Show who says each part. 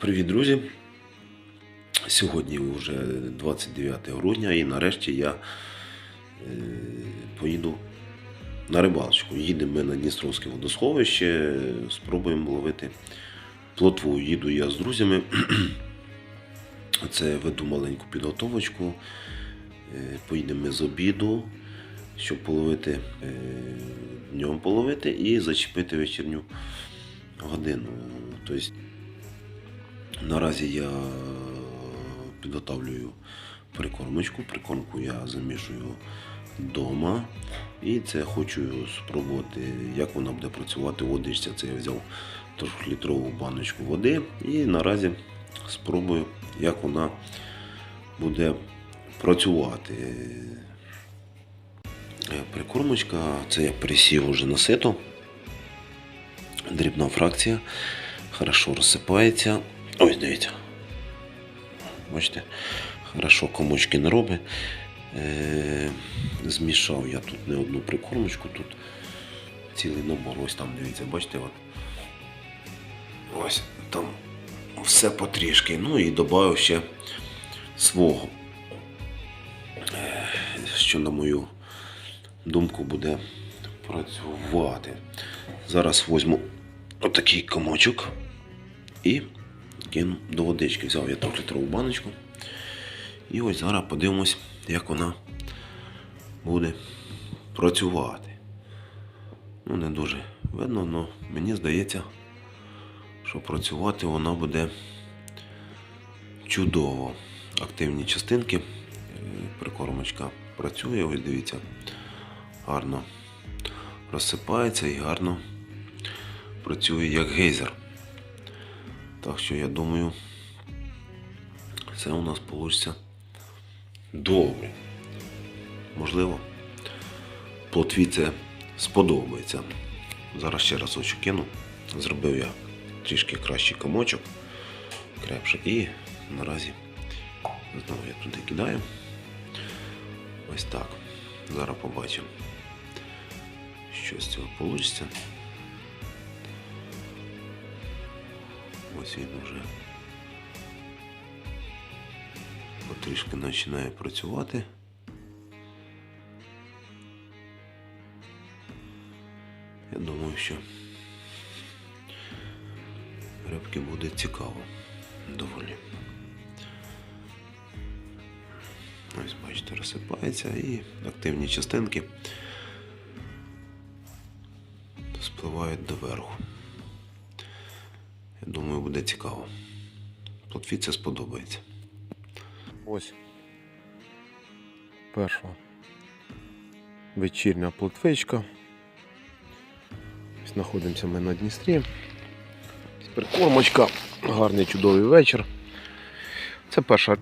Speaker 1: Привіт, друзі! Сьогодні вже 29 грудня і нарешті я е, поїду на рибалочку. Їдемо ми на Дністровське водосховище, спробуємо ловити плотву. Їду я з друзями. Це веду маленьку підготовочку. Е, Поїдемо ми з обіду, щоб половити е, днем половити і зачепити вечірню годину. Тобто Наразі я підготовлюю прикормочку. Прикормку я замішую вдома. І це хочу спробувати, як вона буде працювати в водичці. Це я взяв трьохлітрову баночку води і наразі спробую, як вона буде працювати. Е, Прикормочка, це я присів уже на сито. Дрібна фракція. Хорошо розсипається. Ось дивіться. Бачите, хорошо комочки не робить. Е, змішав я тут не одну прикормочку, тут цілий набор. Ось там, дивіться, бачите, от. Ось там все потрішки. Ну і додав ще свого. Е, що на мою думку буде працювати. Зараз візьму отакий комочок і кину до водички. Взяв я 3-літрову баночку. І ось зараз подивимось, як вона буде працювати. Ну, не дуже видно, але мені здається, що працювати вона буде чудово. Активні частинки. Е, Прикормочка працює, ось дивіться, гарно розсипається і гарно працює як гейзер. Так що я думаю, це у нас вийде добре. Можливо, плотві це сподобається. Зараз ще разочок кину. Зробив я трішки кращий комочок, крепше. І наразі знову я туди кидаю. Ось так. Зараз побачимо, що з цього вийде. Ось він вже потрішки починає працювати. Я думаю, що рибки буде цікаво доволі. Ось, бачите, розсипається і активні частинки спливають доверху. Я думаю, буде цікаво. Платві це сподобається.
Speaker 2: Ось перша вечірня плотвичка. Ось знаходимося ми на Дністрі. Прикормочка, гарний чудовий вечір. Це перша